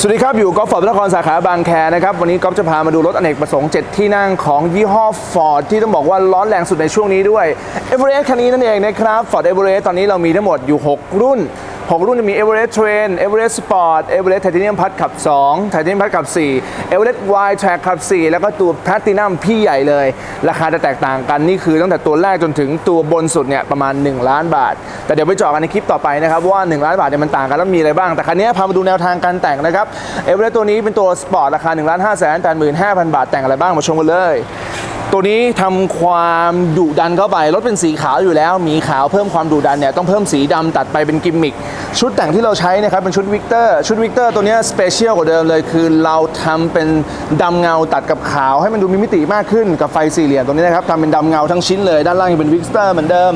สวัสดีครับ อยู่กอล์ฟฟอร์ดนครสาขาบางแคนะครับ วันนี้กอล์ฟจะพามาดูรถอเนกประสงค์ 7 ที่นั่งของยี่ห้อ Ford ที่ต้องบอกว่าร้อนแรงสุดในช่วงนี้ด้วย e v e r e s t คันนี้นั่นเองนะครับ Ford e v e r e s t ตอนนี้เรามีทั้งหมดอยู่ 6 รุ่น 6 รุ่นจะมี Everest Train Everest Sport Everest Titanium Plus ขับ 2 Titanium Plus ขับ 4 Everest Wide Track ขับ 4 แล้วก็ตัว Platinum พี่ใหญ่เลย ราคาจะแตกต่างกันนี่คือตั้งแต่ตัวแรกจนถึงตัวบนสุดเนี่ยประมาณ 1 ล้านบาท แต่เดี๋ยวไปเจาะกันในคลิปต่อไปนะครับว่า 1 ล้านบาทเนี่ยมันต่างกันแล้วมีอะไรบ้าง แต่คันนี้พามาดูแนวทางการแต่งนะครับ Everest ตัวนี้เป็นตัวสปอร์ตราคา1ล้าน5แสน85,000 บาทแต่งอะไรบ้างมาชมกันเลย ตัวนี้ทำความดุดันเข้าไป รถเป็นสีขาวอยู่แล้ว มีขาวเพิ่มความดุดันเนี่ยต้องเพิ่มสีดำตัดไปเป็นกิมมิค ชุดแต่งที่เราใช้นะครับเป็นชุดวิกเตอร์ ชุดวิกเตอร์ตัวนี้สเปเชียลกว่าเดิมเลย คือเราทำเป็นดำเงาตัดกับขาวให้มันดูมีมิติมากขึ้นกับไฟสี่เหลี่ยมตัวนี้นะครับทำเป็นดำเงาทั้งชิ้นเลย ด้านล่างยังเป็นวิกเตอร์เหมือนเดิม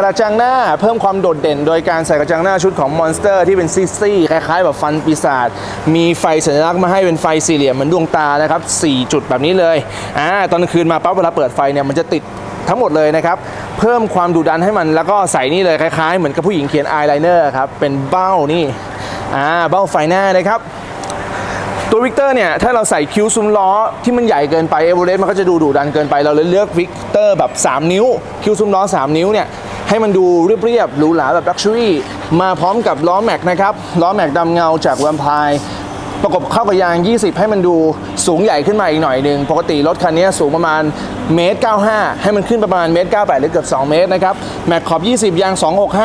กระจังหน้าเพิ่มความโดดเด่น โดยการใส่กระจังหน้าชุดของมอนสเตอร์ที่เป็นซีซี่คล้ายๆแบบฟันปีศาจมีไฟสัญลักษณ์มาให้เป็นไฟสี่เหลี่ยมเหมือนดวงตานะครับสี่จุดแบบนี้เลยอ่าตอนคืนมาปั๊บเวลาเปิดไฟเนี่ยมันจะติดทั้งหมดเลยนะครับ เพิ่มความดุดันให้มันแล้วก็ใส่นี่เลยคล้ายๆ เหมือนกับผู้หญิงเขียนอายไลเนอร์ครับ เป็นเบ้านี่อ่าเบ้าไฟหน้านะครับตัววิกเตอร์เนี่ยถ้าเราใส่คิ้วซุ้มล้อที่มันใหญ่เกินไปเอเวอเรสต์มันก็จะดูดุดันเกินไปเราเลยเลือกวิกเตอร์แบบ 3 นิ้ว คิ้วซุ้มล้อ 3 นิ้วเนี่ย ให้มันดูเรียบๆหรูหราแบบลักชัวรี่มาพร้อมกับล้อแม็กนะครับ ล้อแม็กดำเงาจากแวมไพร์ประกบเข้ากับยาง 20 ให้มันดูสูงใหญ่ขึ้นมาอีกหน่อยหนึ่ง ปกติรถคันนี้สูงประมาณเมตร 95 ให้มันขึ้นประมาณเมตร 98 หรือเกือบ 2 เมตรนะครับ แม็กขอบ 20 ยาง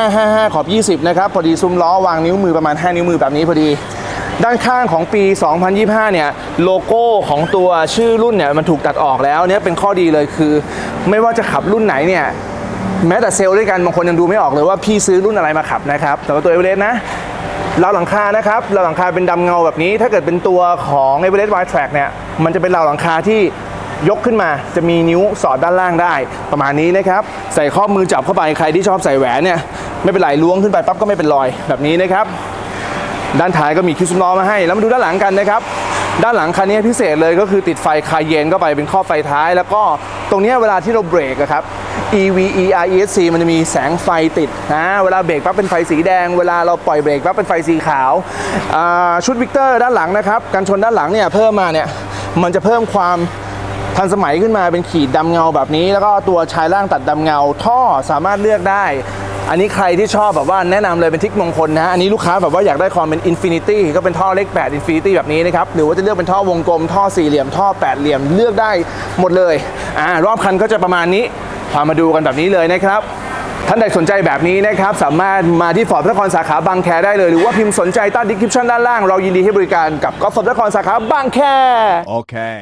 26555 ขอบ 20 นะครับ พอดีซุ้มล้อวางนิ้วมือประมาณ 5 นิ้วมือแบบนี้พอดี ด้านข้างของปี 2025 เนี่ย โลโก้ของตัวชื่อรุ่นเนี่ยมันถูกตัดออกแล้วเนี่ยเป็นข้อดีเลยคือ ไม่ว่าจะขับรุ่นไหนเนี่ย แม้แต่เซลล์ด้วยกันบางคนยังดูไม่ออกเลยว่าพี่ซื้อรุ่นอะไรมาขับนะครับแต่ว่าตัวเอเวอเรสต์นะเราหลังคานะครับเราหลังคาเป็นดำเงาแบบนี้ ถ้าเกิดเป็นตัวของเอเวอเรสต์ไวท์แทร็กเนี่ยมันจะเป็นเราหลังคาที่ยกขึ้นมาจะมีนิ้วสอดด้านล่างได้ ประมาณนี้นะครับ ใส่ข้อมือจับเข้าไปใครที่ชอบใส่แหวนเนี่ยไม่เป็นไรล้วงขึ้นไปปั๊บก็ไม่เป็นรอยแบบนี้นะครับ ด้านท้ายก็มีคิวซุมล้อมาให้ แล้วมาดูด้านหลังกันนะครับ ด้านหลังคันนี้พิเศษเลยก็คือติดไฟคายเยนเข้าไปเป็นข้อไฟท้าย แล้วก็ตรงนี้เวลาที่เราเบรกครับ EV ER ESC มันจะมีแสงไฟติดนะเวลาเบรกปั๊บเป็นไฟสีแดง เวลาเราปล่อยเบรกปั๊บเป็นไฟสีขาวาชุดวิกเตอร์ด้านหลังนะครับกันชนด้านหลังเนี่ยเพิ่มมาเนี่ยมันจะเพิ่มความทันสมัยขึ้นมาเป็นขีดดำเงาแบบนี้ แล้วก็ตัวชายล่างตัดดำเงา ท่อสามารถเลือกได้ อันนี้ใครที่ชอบแบบว่าแนะนำเลยเป็นทิกมงคลนะฮะอันนี้ลูกค้าแบบว่าอยากได้ความเป็นอินฟินิตี้ก็เป็นท่อเลข8อินฟินิตี้แบบนี้นะครับหรือว่าจะเลือกเป็นท่อวงกลม ท่อสี่เหลี่ยมท่อแปดเหลี่ยมเลือกได้หมดเลยอ่ารอบคันก็จะประมาณนี้พามาดูกันแบบนี้เลยนะครับท่านใดสนใจแบบนี้นะครับ สามารถมาที่ฟอร์ดพระนครสาขาบางแคได้เลย หรือว่าพิมพ์สนใจใต้ดีคริปชั่นด้านล่าง เรายินดีให้บริการกับกอล์ฟฟอร์ดพระนครสาขาบางแค Okay.